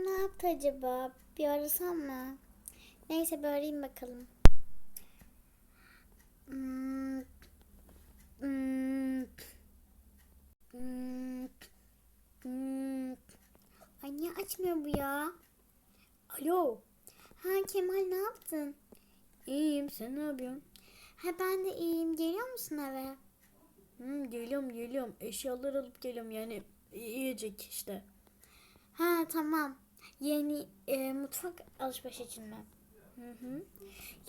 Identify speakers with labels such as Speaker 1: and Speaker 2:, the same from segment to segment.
Speaker 1: Ne yaptı acaba? Bir arasam mı? Neyse bir arayayım bakalım. Hmm. Hmm. Hmm. Hmm. Ay niye açmıyor bu ya? Alo. Ha Kemal ne yaptın?
Speaker 2: İyiyim sen ne yapıyorsun?
Speaker 1: Ha ben de iyiyim. Geliyor musun eve?
Speaker 2: Hmm, geliyorum geliyorum. Eşyalar alıp geliyorum yani yiyecek işte.
Speaker 1: Ha tamam. Yeni e, mutfak alışveriş için mi?
Speaker 2: Hı hı.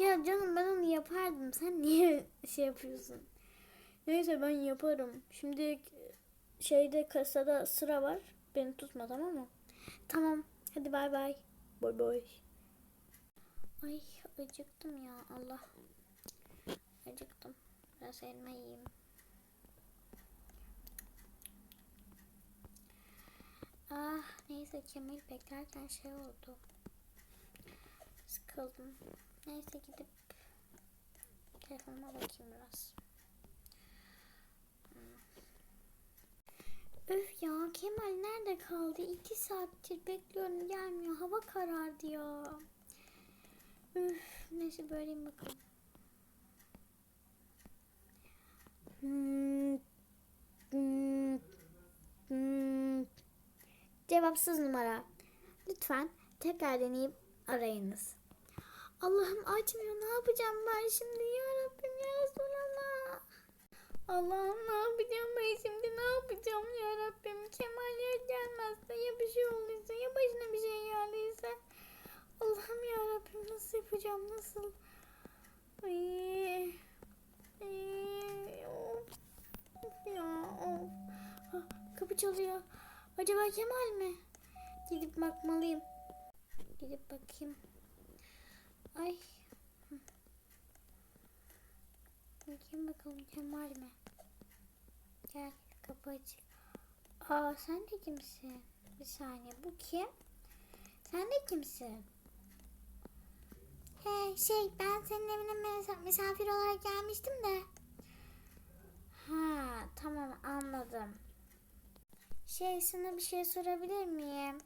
Speaker 1: Ya canım ben onu yapardım. Sen niye şey yapıyorsun?
Speaker 2: Neyse ben yaparım. Şimdi şeyde kasada sıra var. Beni tutma tamam mı?
Speaker 1: Tamam. Hadi bay bay.
Speaker 2: Bay bay.
Speaker 1: Ay acıktım ya Allah. Acıktım. Biraz elma yiyeyim. Ah neyse Kemal beklerken şey oldu. Sıkıldım. Neyse gidip telefonuma bakayım biraz. Hmm. Öf ya Kemal nerede kaldı? İki saattir bekliyorum gelmiyor. Hava karardı ya. Üf, neyse böyleyim bakalım. Hmm, hmm, hmm. Cevapsız numara. Lütfen tekrar deneyip arayınız. Allah'ım açmıyor. Ne yapacağım ben şimdi? Ya Rabbim ya Resulallah. Allah'ım ne yapacağım ben şimdi? Ne yapacağım ya Rabbim? Kemal ya gelmezse ya bir şey olduysa ya başına bir şey geldiyse. Allah'ım ya Rabbim nasıl yapacağım? Nasıl? Ay. Ay. Of. Of ya. Of. Ha, kapı çalıyor. Acaba Kemal mi? Gidip bakmalıyım. Gidip bakayım. Ay. Bakayım bakalım Kemal mi? Gel kapı açık. Aa sen de kimsin? Bir saniye bu kim? Sen de kimsin? He şey ben senin evine mis- misafir olarak gelmiştim de. Ha tamam anladım. Şey sana bir şey sorabilir miyim?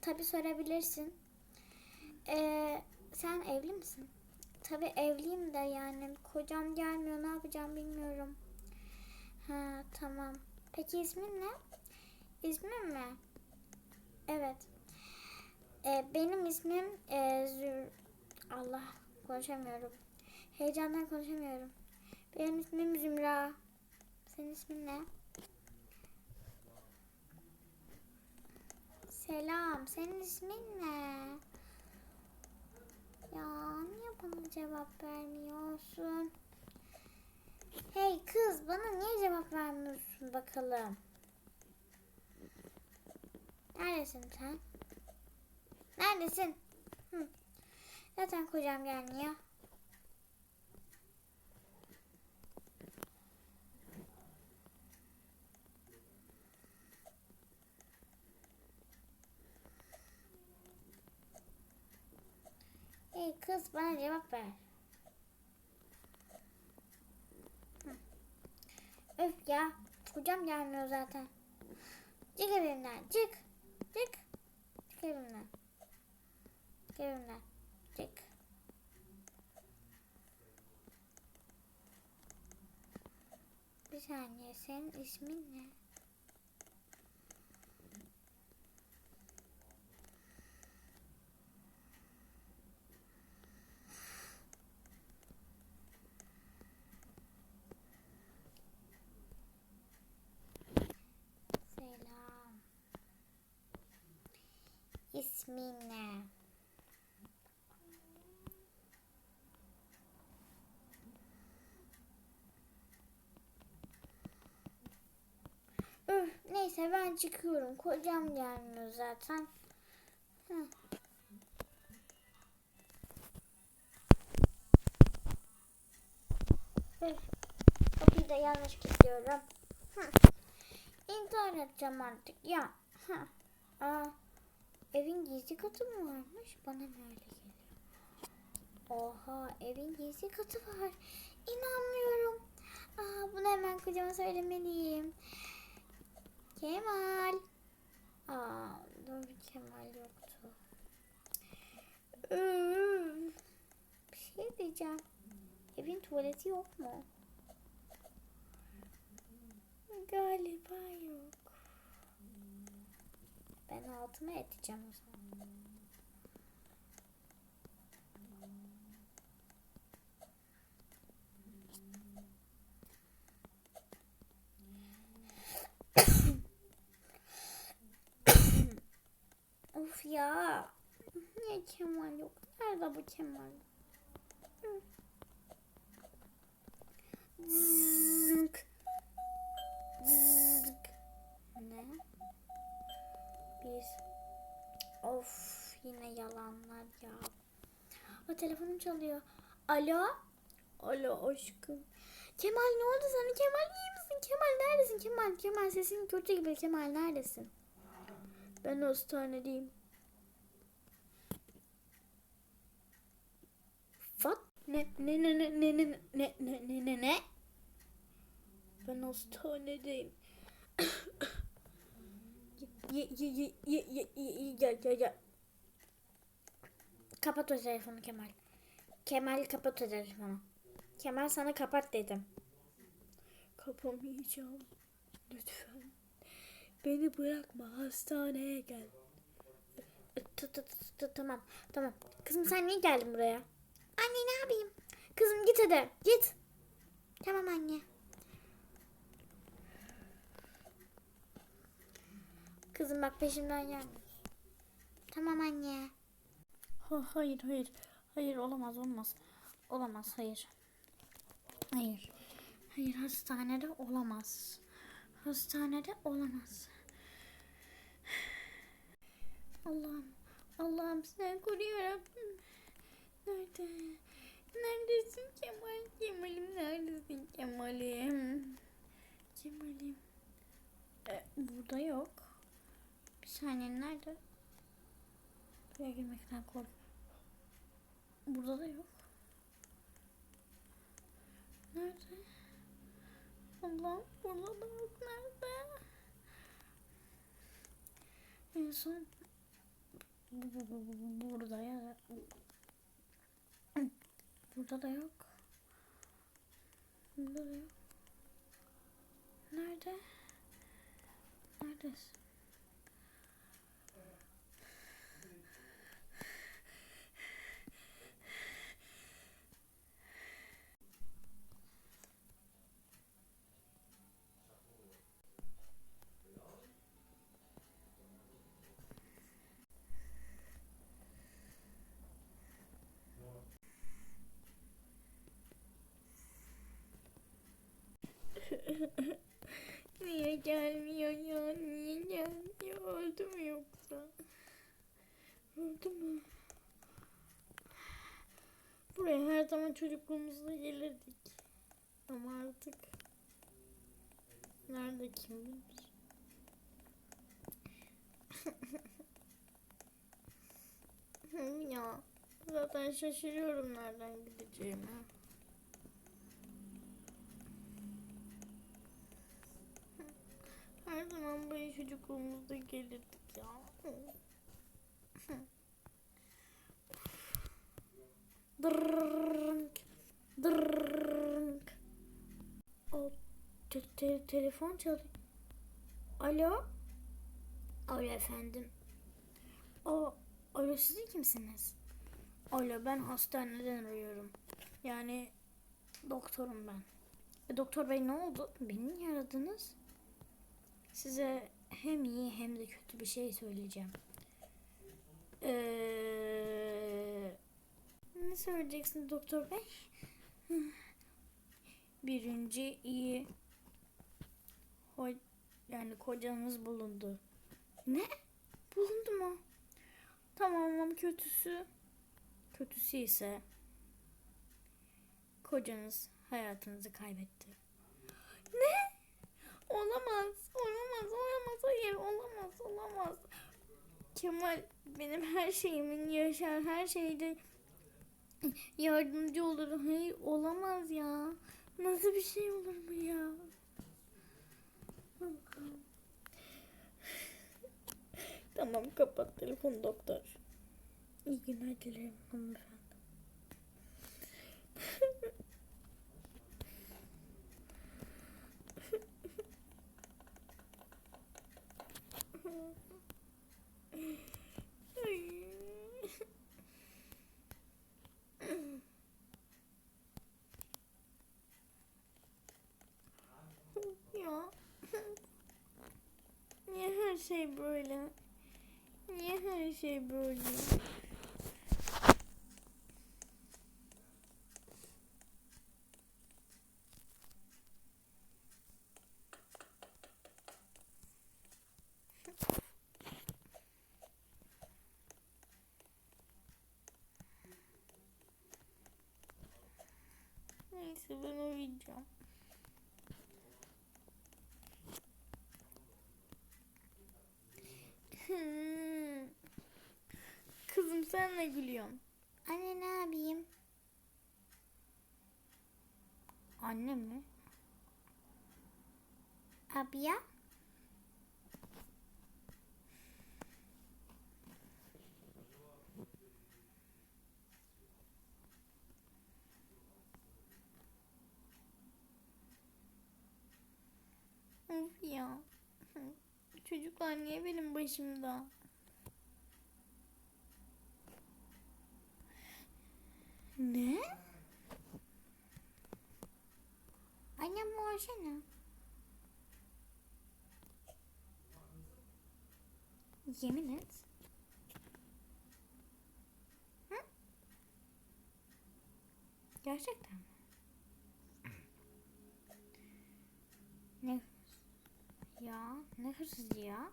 Speaker 1: Tabi sorabilirsin. Ee, sen evli misin? Tabi evliyim de yani kocam gelmiyor ne yapacağım bilmiyorum. Ha tamam. Peki ismin ne? İsmin mi? Evet. Ee, benim ismim e, Zür... Allah konuşamıyorum. Heyecandan konuşamıyorum. Benim ismim Zümra. Senin ismin ne? Selam. Senin ismin ne? Ya niye bana cevap vermiyorsun? Hey kız bana niye cevap vermiyorsun bakalım? Neredesin sen? Neredesin? Hı. Zaten kocam gelmiyor. Hey kız bana cevap ver. Öf ya. Kocam gelmiyor zaten. Çık evimden. Çık. Çık. Çık evimden. Çık evimden. Çık. Bir saniye. Senin ismin ne? Selam. İsmin ne? Üf, neyse ben çıkıyorum. Kocam gelmiyor zaten. Hı. Üf, kapıyı da yanlış kilitliyorum. Hı. İntihar edeceğim artık ya. Hı. Aa, Evin gizli katı mı varmış? Bana mı öyle geliyor? Oha evin gizli katı var. İnanmıyorum. Aa, bunu hemen kocama söylemeliyim. Kemal. Aa, doğru Kemal yoktu. Bir şey diyeceğim. Evin tuvaleti yok mu? Ben altıma edeceğim o zaman. of ya. Niye Kemal yok? Nerede bu Kemal? Zınk. Ne? Bir. Of yine yalanlar ya. O telefonum çalıyor. Alo?
Speaker 2: Alo aşkım.
Speaker 1: Kemal ne oldu sana? Kemal iyi misin? Kemal neredesin? Kemal, Kemal sesin kötü gibi. Kemal neredesin?
Speaker 2: Ben hastanedeyim.
Speaker 1: What?
Speaker 2: Ne ne ne ne ne ne ne ne ne ne ne? Ben hastanedeyim. Ye ye ye ye ye ye gel gel.
Speaker 1: Kapat o telefonu Kemal. Kemal kapat o telefonu. Kemal sana kapat dedim.
Speaker 2: Kapamayacağım. Lütfen. Beni bırakma hastaneye gel.
Speaker 1: Tamam tamam. Kızım sen niye geldin buraya? Anne ne yapayım? Kızım git hadi git. Tamam anne. Kızım bak peşimden gelme. Tamam anne.
Speaker 2: Ha, hayır hayır. Hayır olamaz olmaz. Olamaz hayır.
Speaker 1: Hayır. Hayır hastanede olamaz. Hastanede olamaz. Allah'ım. Allah'ım sen koru yarabbim. Nerede? Neredesin Kemal? Kemal'im neredesin Kemal'im? Kemal'im. E, burada yok. Saniye nerede? Buraya girmekten kork. Burada da yok. Nerede? Allah'ım burada da yok. Nerede? En son bu- bu- bu- bu- burada ya. Burada da yok. Burada da yok. Nerede? Neredesin? Niye gelmiyor ya? Niye gelmiyor? Öldü mü yoksa? Öldü mü? Zaman çocukluğumuzda gelirdik. Ama artık nerede kim bilir? Ya zaten şaşırıyorum nereden gideceğimi. Her zaman böyle çocukluğumuzda gelirdik ya. Telefon çalıyor. Alo? Alo efendim. O, alo siz kimsiniz? Alo ben hastaneden arıyorum. Yani doktorum ben. E, doktor bey ne oldu? Beni niye aradınız? Size hem iyi hem de kötü bir şey söyleyeceğim. Ee, ne söyleyeceksin doktor bey? Birinci iyi. Ho- yani kocanız bulundu. Ne? Bulundu mu? Tamam ama kötüsü. Kötüsü ise kocanız hayatınızı kaybetti. Ne? Olamaz. Olamaz. Olamaz. Hayır olamaz. Olamaz. Kemal benim her şeyimin yaşar. Her şeyde yardımcı olur. Hayır olamaz ya. Nasıl bir şey olur bu ya? Tamam kapat telefon doktor.
Speaker 2: İyi günler dilerim hanımefendi. ya. Niye her şey böyle? Niye her şey böyle? Neyse ben uyuyacağım. Hmm. Kızım sen ne gülüyorsun?
Speaker 1: Anne ne yapayım?
Speaker 2: Anne mi?
Speaker 1: Abi ya?
Speaker 2: Of ya. Çocuklar niye benim başımda? Ne?
Speaker 1: Annem versene. Yemin et. Hı? Gerçekten mi? Ne ya ne hırsız ya?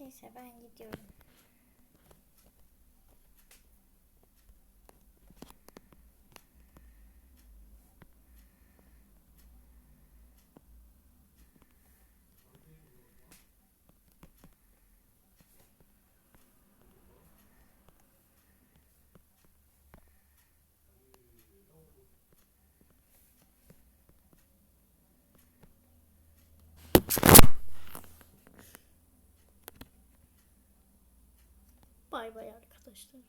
Speaker 1: Neyse ben gidiyorum.
Speaker 2: Bay bay arkadaşlar.